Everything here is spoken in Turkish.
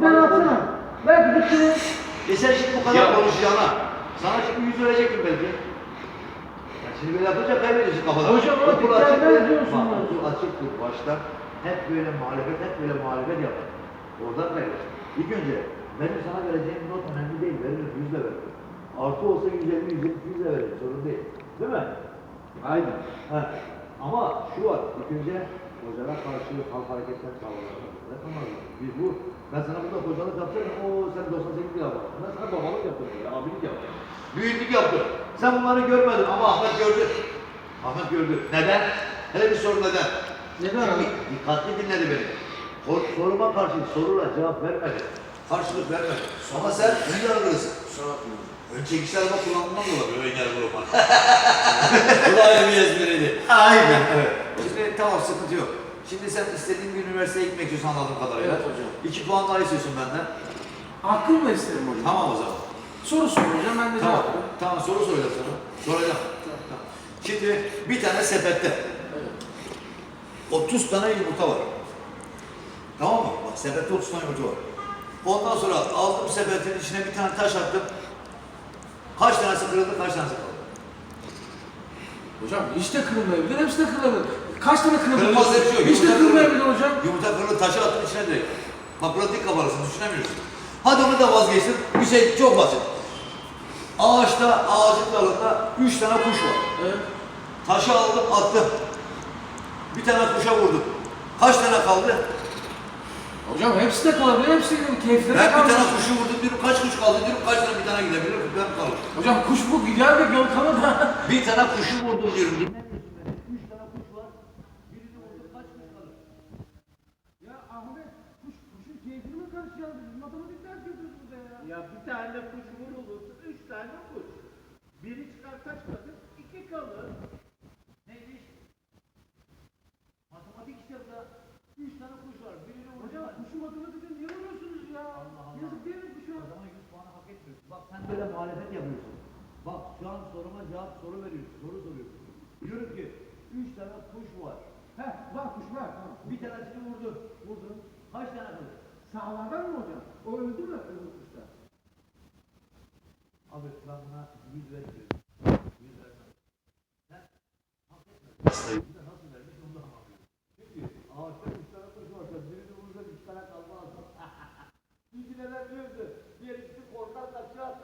tane atsana. Belki de seni E sen şimdi bu kadar konuşacağına. Sana şimdi yüz verecektim belki. Ya şimdi böyle yapınca kaybediyorsun kafada. Hocam ama Okul açıktır. ediyorsun Bak okul açıktır başta. Hep böyle muhalefet, hep böyle muhalefet yapar. Oradan kaybediyorsun. İlk önce benim sana vereceğim not önemli değil. Veririm yüzle veririm. Artı olsa 150, 150, yüzle veririm. Sorun değil. Değil mi? Aynen. Ha. Ama şu var, ilk önce hocalara karşı halk hareketler sağlarlar. Yapamazlar. Biz bu, ben sana burada hocalık yapsaydım, o sen 98 lira bak. Ben sana babalık yaptım, ya, abilik yaptım. Büyüklük yaptım. Sen bunları görmedin ama Ahmet gördü. Ahmet gördü. Neden? Hele bir soru neden? Neden Çünkü abi? Dikkatli dinledi beni. Sor, soruma karşı soruyla cevap vermedi. Karşılık vermedi. Ama sen ön yargılısın. Kusura bakmayın. Ön çekiş araba kullanılmaz olabilir ön yargılı olmak. Bu da ayrı bir espriydi. Aynen. Evet. Şimdi tamam sıkıntı yok. Şimdi sen istediğin bir üniversiteye gitmek istiyorsun anladığım kadarıyla. Evet hocam. İki puan daha istiyorsun benden. Aklımla isterim hocam. Tamam o zaman. Soru soracağım ben de Tamam. cevap vereyim. Tamam soru soracağım sana. Soracağım. Tamam. Şimdi bir tane sepette Evet. 30 tane yumurta var. Tamam mı? Bak sepette 30 tane yumurta var. Ondan sonra aldım sepetin içine bir tane taş attım. Kaç tanesi kırıldı, kaç tanesi kaldı? Hocam hiç de kırılmayabilir, hepsi de kırılabilir. Kaç tane kırılabilir? Kırılmaz şey yok. Hiç de Yumurta kırılmayabilir hocam. Yumurta kırıldı, taşı attın içine direkt. Bak pratik kafalısın, düşünemiyorsun. Hadi onu da vazgeçtim. Bir şey çok basit. Ağaçta, ağacın dalında üç tane kuş var. Evet. Taşı aldım, attım. Bir tane kuşa vurdum. Kaç tane kaldı? Hocam hepsi de kalabilir, hepsi keyifleri Ben bir kalmış. tane kuşu vurdum diyorum, kaç kuş kaldı diyorum, kaç tane bir tane gidebilir, ben kalır. Hocam kuş bu gider ve yol kalır da. Bir tane kuşu vurdum diyorum, dinlemiyorsun beni. Üç tane kuş var, birini vurdum, kaç kuş kalır? Ya Ahmet, kuş, kuşun keyfini mi karıştırıyoruz biz? Matematik ders yapıyoruz burada ya. Ya bir tane kuş vurulursa üç tane kuş. Biri çıkar kaç kalır? İki kalır. Üç tane kuş var. Birini vuracağım. Hocam kuşu matematikten niye vuruyorsunuz ya? Allah Allah. Yazık değil mi kuşa? O zaman 100 puanı hak etmiyorsun. Bak sen böyle muhalefet yapıyorsun. Bak şu an soruma cevap soru veriyorsun. Soru soruyorsun. Diyorum ki üç tane kuş var. Heh var kuş var. Tamam. Bir tanesini vurdun. Vurdun. Kaç tane kaldı? Sağlardan mı hocam? O öldü mü öbür kuşta? Abi ben buna yüz vermiyorum. Yüz vermiyorum. Sen hak etmedin. kalmazdı. Bizlere düzdü. Gerisi korkar kaçar.